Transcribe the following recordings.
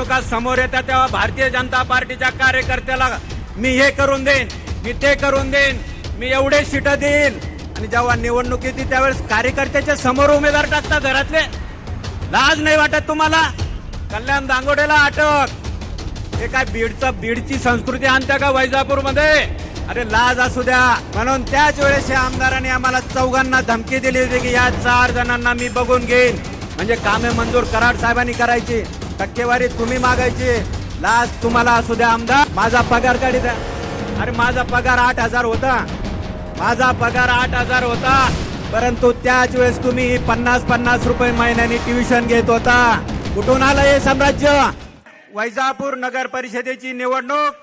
निवडणुका समोर येतात तेव्हा भारतीय जनता पार्टीच्या कार्यकर्त्याला मी हे करून देईन मी ते करून देईन मी एवढे सीट देईन. आणि जेव्हा निवडणूक येते त्यावेळेस कार्यकर्त्याच्या समोर उमेदवार टाकता घरातले. लाज नाही वाटत तुम्हाला? कल्याण दांगोडेला अटक. हे काय बीडचा बीडची संस्कृती आणत्या का वैजापूरमध्ये अरे लाज असू द्या. म्हणून त्याच वेळेस या आमदारांनी आम्हाला चौघांना धमकी दिली होती की या चार जणांना मी बघून घेईन. म्हणजे कामे मंजूर कराड साहेबांनी करायची. टक्केवारी तुम्ही मागायची. लाज तुम्हाला असू द्या आमदार. माझा पगार काढी द्या. अरे माझा पगार आठ हजार होता. माझा पगार आठ हजार होता. परंतु त्याच वेळेस तुम्ही पन्नास पन्नास रुपये महिन्याने ट्युशन घेत होता. कुठून आलं हे साम्राज्य? वैजापूर नगर परिषदेची निवडणूक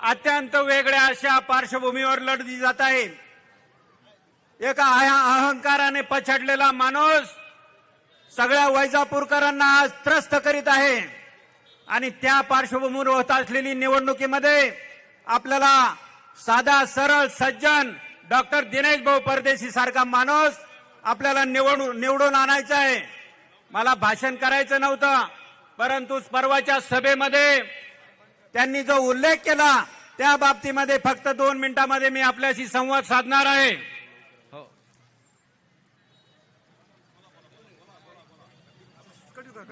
अत्यंत वेगळ्या अशा पार्श्वभूमीवर लढली जात आहे. एका अहंकाराने पछाडलेला माणूस सगळ्या वैजापूरकरांना आज त्रस्त करीत आहे. आणि त्या पार्श्वभूमीवर होत असलेली निवडणुकीमध्ये आपल्याला साधा सरळ सज्जन डॉक्टर दिनेश भाऊ परदेशी सारखा माणूस आपल्याला निवडून निवडून आणायचा आहे. मला भाषण करायचं नव्हतं परंतु परवाच्या सभेमध्ये त्यांनी जो उल्लेख केला त्या बाबतीमध्ये फक्त दोन मिनिटांमध्ये मी आपल्याशी संवाद साधणार आहे.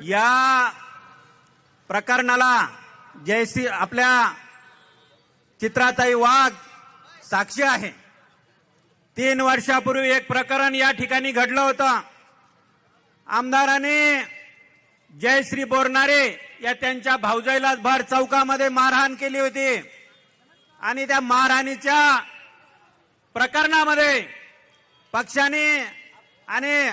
या प्रकरणाला जयश्री आपल्या चित्राताई वाघ साक्षी आहे. तीन वर्षापूर्वी एक प्रकरण या ठिकाणी घडलं होतं. आमदाराने जयश्री बोरणारे या त्यांच्या भाऊजाईला भर चौकामध्ये मारहाण केली होती. आणि त्या मारहाणीच्या प्रकरणामध्ये पक्षाने आणि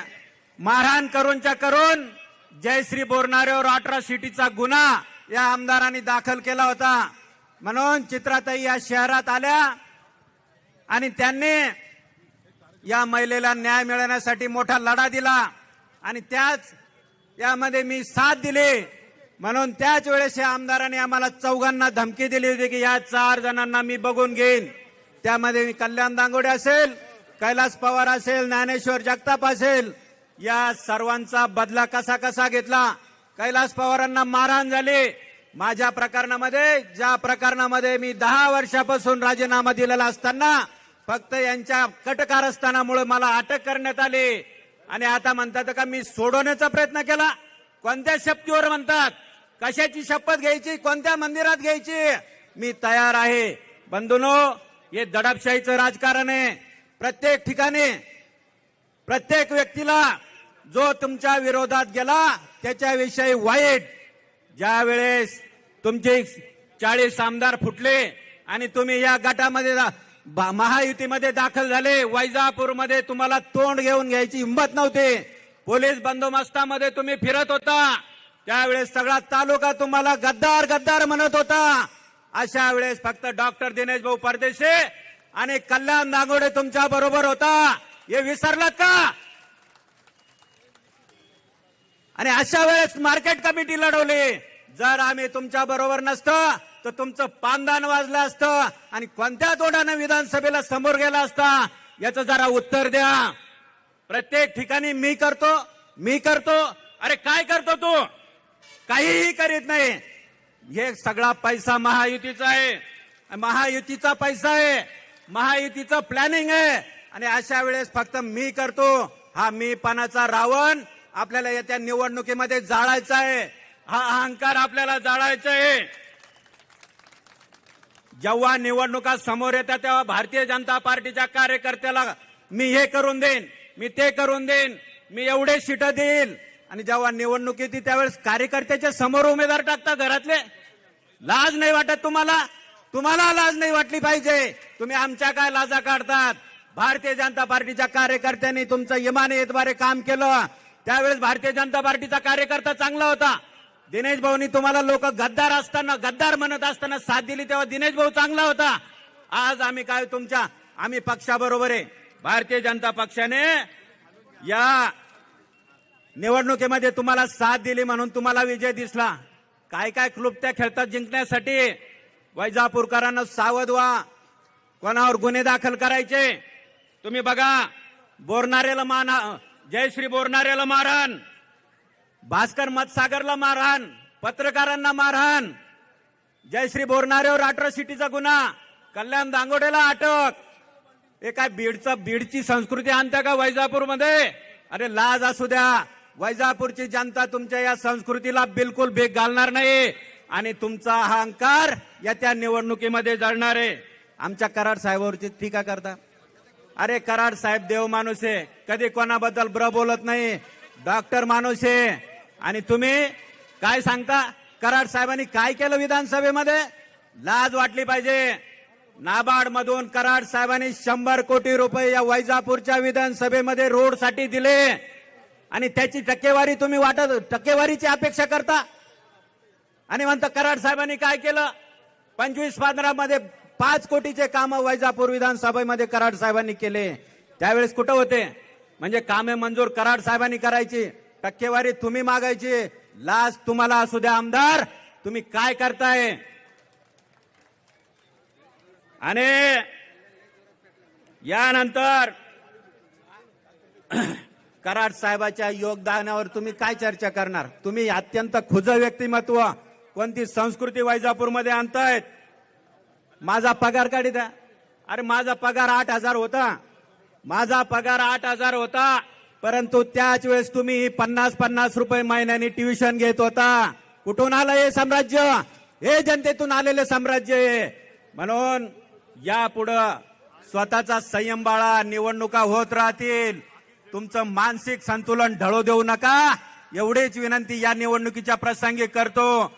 मारहाण करूनच्या करून जयश्री बोरणाऱ्यावर अठरा सिटीचा गुन्हा या आमदारांनी दाखल केला होता. म्हणून चित्राताई या शहरात आल्या आणि त्यांनी या महिलेला न्याय मिळवण्यासाठी मोठा लढा दिला आणि त्याच यामध्ये मी साथ दिली. म्हणून त्याच वेळेस या आमदारांनी आम्हाला चौघांना धमकी दिली होती की या चार जणांना मी बघून घेईन. त्यामध्ये मी कल्याण दांगोडे असेल कैलास पवार असेल ज्ञानेश्वर जगताप असेल या सर्वांचा बदला कसा कसा घेतला? कैलास पवारांना मारहाण झाली. माझ्या प्रकरणामध्ये ज्या प्रकरणामध्ये मी दहा वर्षापासून राजीनामा दिलेला असताना फक्त यांच्या कटकारस्थानामुळे मला अटक करण्यात आली. आणि आता म्हणतात का मी सोडवण्याचा प्रयत्न केला. कोणत्या शक्तीवर म्हणतात? कशाची शपथ घ्यायची? कोणत्या मंदिरात घ्यायची? मी तयार आहे. बंधुनो हे दडपशाहीचं राजकारण आहे. प्रत्येक ठिकाणी प्रत्येक व्यक्तीला जो तुमच्या विरोधात गेला त्याच्याविषयी वाईट ज्या वेळेस तुमचे चाळीस आमदार फुटले आणि तुम्ही या गटामध्ये महायुतीमध्ये दाखल झाले वैजापूरमध्ये तुम्हाला तोंड घेऊन घ्यायची हिंमत नव्हती. पोलीस बंदोबस्तामध्ये तुम्ही फिरत होता. त्यावेळेस सगळा तालुका तुम्हाला गद्दार गद्दार म्हणत होता. अशा वेळेस फक्त डॉक्टर दिनेश भाऊ परदेशे आणि कल्याण नागोडे तुमच्या बरोबर होता. हे विसरलात का? आणि अशा वेळेस मार्केट कमिटी लढवली. जर आम्ही तुमच्या बरोबर नसतं तर तुमचं पानदान वाजलं असतं आणि कोणत्या तोंडानं विधानसभेला समोर गेला असता याचं जरा उत्तर द्या. प्रत्येक ठिकाणी मी करतो मी करतो. अरे काय करतो तू? काहीही करीत नाही. हे सगळा पैसा महायुतीचा आहे. महायुतीचा पैसा आहे. महायुतीचं प्लॅनिंग आहे. आणि अशा वेळेस फक्त मी करतो. हा मी पानाचा रावण आपल्याला येत्या निवडणुकीमध्ये जाळायचा आहे. हा अहंकार आपल्याला जाळायचा आहे. जेव्हा निवडणुका समोर येतात तेव्हा भारतीय जनता पार्टीच्या कार्यकर्त्याला मी हे करून देईन मी ते करून देईन मी एवढे सीट देईल आणि जेव्हा निवडणूक येते त्यावेळेस कार्यकर्त्याच्या समोर उमेदवार टाकता घरातले. लाज नाही वाटत तुम्हाला? तुम्हाला लाज नाही वाटली पाहिजे. तुम्ही आमच्या काय लाजा काढतात? भारतीय जनता पार्टीच्या कार्यकर्त्यांनी तुमचं इमानीद्वारे काम केलं. त्यावेळेस भारतीय जनता पार्टीचा कार्यकर्ता चांगला होता. दिनेश भाऊनी तुम्हाला लोक गद्दार असताना गद्दार म्हणत असताना साथ दिली तेव्हा दिनेश भाऊ चांगला होता. आज आम्ही काय तुमच्या आम्ही पक्षाबरोबर आहे. भारतीय जनता पक्षाने या निवडणुकीमध्ये तुम्हाला साथ दिली म्हणून तुम्हाला विजय दिसला. काय काय क्लुप्त्या खेळतात जिंकण्यासाठी? वैजापूरकरांना सावध व्हा. कोणावर गुन्हे दाखल करायचे? तुम्ही बघा बोरणारेला मान जयश्री बोरणारेला मारहाण भास्कर मतसागरला मारहाण पत्रकारांना मारहाण जयश्री बोरणारेवर अट्रॉसिटीचा गुन्हा कल्याण दांगोडेला अटक. हे काय बीडचं बीडची संस्कृती आणत्या का वैजापूरमध्ये? अरे लाज असू द्या. वैजापूरची जनता तुमच्या या संस्कृतीला बिलकुल भेग घालणार नाही. आणि तुमचा अहंकार येत्या निवडणुकीमध्ये जळणार आहे. आमच्या करार साहेबावरची टीका करता. अरे कराड साहेब देव माणूस आहे. कधी कोणाबद्दल ब्र बोलत नाही. डॉक्टर माणूस आहे. आणि तुम्ही काय सांगता? कराड साहेबांनी काय केलं विधानसभेमध्ये? लाज वाटली पाहिजे. नाबार्ड मधून कराड साहेबांनी शंभर कोटी रुपये या वैजापूरच्या विधानसभेमध्ये रोडसाठी दिले. आणि त्याची टक्केवारी तुम्ही वाटत टक्केवारीची अपेक्षा करता? आणि म्हणता कराड साहेबांनी काय केलं? पंचवीसमध्ये पाच कोटीचे काम वैजापूर विधानसभेमध्ये कराड साहेबांनी केले. त्यावेळेस कुठं होते? म्हणजे कामे मंजूर कराड साहेबांनी करायची. टक्केवारी तुम्ही मागायची. लाज तुम्हाला असू द्या आमदार. तुम्ही काय करताय? आणि यानंतर कराड साहेबाच्या योगदानावर तुम्ही काय चर्चा करणार? तुम्ही अत्यंत खुज व्यक्तिमत्व कोणती संस्कृती वैजापूरमध्ये आणतायत? माझा पगार काढी द्या. अरे माझा पगार आठ हजार होता. माझा पगार आठ हजार होता. परंतु त्याच वेळेस तुम्ही पन्नास पन्नास रुपये महिन्याने ट्युशन घेत होता. कुठून आलं हे साम्राज्य? हे जनतेतून आलेले साम्राज्य हे. म्हणून यापुढं स्वतःचा संयम बाळा निवडणुका होत राहतील. तुमचं मानसिक संतुलन ढळू देऊ नका. एवढीच विनंती या निवडणुकीच्या प्रसंगी करतो.